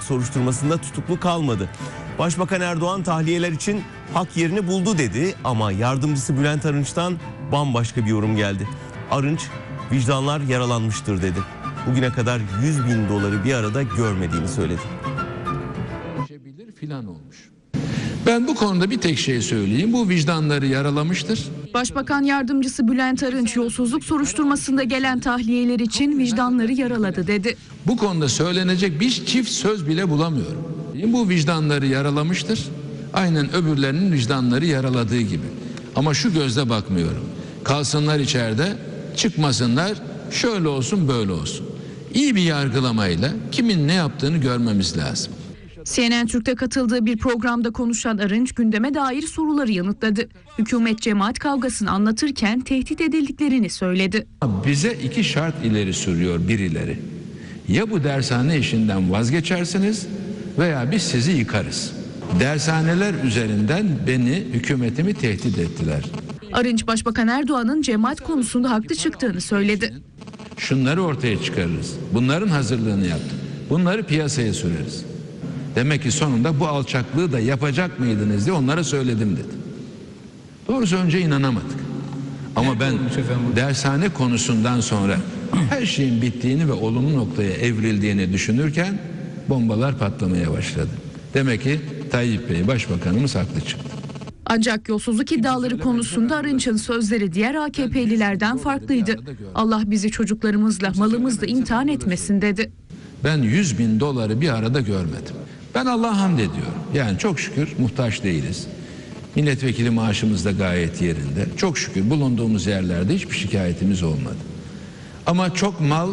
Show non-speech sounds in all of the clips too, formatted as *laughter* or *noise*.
soruşturmasında tutuklu kalmadı. Başbakan Erdoğan tahliyeler için hak yerini buldu dedi ama yardımcısı Bülent Arınç'tan bambaşka bir yorum geldi. Arınç vicdanlar yaralanmıştır dedi. Bugüne kadar 100 bin doları bir arada görmediğini söyledi. filan olmuş. Ben bu konuda bir tek şey söyleyeyim. Bu vicdanları yaralamıştır. Başbakan yardımcısı Bülent Arınç yolsuzluk soruşturmasında gelen tahliyeler için vicdanları yaraladı dedi. Bu konuda söylenecek bir çift söz bile bulamıyorum. Bu vicdanları yaralamıştır. Aynen öbürlerinin vicdanları yaraladığı gibi. Ama şu gözle bakmıyorum. Kalsınlar içeride, çıkmasınlar, şöyle olsun böyle olsun. İyi bir yargılamayla kimin ne yaptığını görmemiz lazım. CNN Türk'te katıldığı bir programda konuşan Arınç gündeme dair soruları yanıtladı. Hükümet cemaat kavgasını anlatırken tehdit edildiklerini söyledi. Bize iki şart ileri sürüyor birileri. Ya bu dershane işinden vazgeçersiniz veya biz sizi yıkarız. Dershaneler üzerinden beni, hükümetimi tehdit ettiler. Arınç Başbakan Erdoğan'ın cemaat konusunda haklı çıktığını söyledi. Şunları ortaya çıkarırız. Bunların hazırlığını yaptık. Bunları piyasaya süreriz. Demek ki sonunda bu alçaklığı da yapacak mıydınız diye onlara söyledim dedi. Doğrusu önce inanamadık. Ama ben dershane konusundan sonra *clears throat* her şeyin bittiğini ve olumlu noktaya evrildiğini düşünürken bombalar patlamaya başladı. Demek ki Tayyip Bey Başbakanımız haklı çıktı. Ancak yolsuzluk iddiaları konusunda Arınç'ın sözleri diğer AKP'lilerden farklıydı. Allah bizi çocuklarımızla, malımızla imtihan etmesin dedi. Ben 100 bin doları bir arada görmedim. Ben Allah'a hamd ediyorum. Yani çok şükür muhtaç değiliz. Milletvekili maaşımız da gayet yerinde. Çok şükür bulunduğumuz yerlerde hiçbir şikayetimiz olmadı. Ama çok mal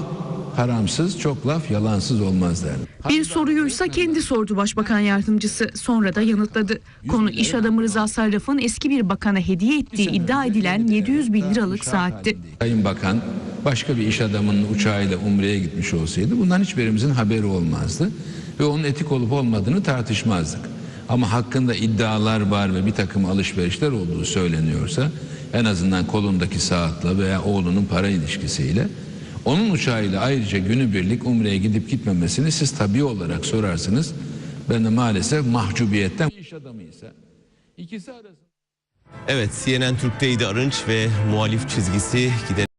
haramsız, çok laf yalansız olmaz derdim. Bir soruyuysa kendi sordu Başbakan Yardımcısı. Sonra da yanıtladı. Konu iş adamı Rıza Sarraf'ın eski bir bakana hediye ettiği iddia edilen 700 bin liralık saatti. Sayın Bakan başka bir iş adamının uçağıyla Umre'ye gitmiş olsaydı bundan hiçbirimizin haberi olmazdı. Ve onun etik olup olmadığını tartışmazdık. Ama hakkında iddialar var ve bir takım alışverişler olduğu söyleniyorsa en azından kolundaki saatle veya oğlunun para ilişkisiyle onun uçağıyla ayrıca günübirlik Umre'ye gidip gitmemesini siz tabii olarak sorarsınız. Ben de maalesef mahcubiyetten iş adamıysa ikisi arasında Evet CNN Türk'teydi Arınç ve muhalif çizgisi giderek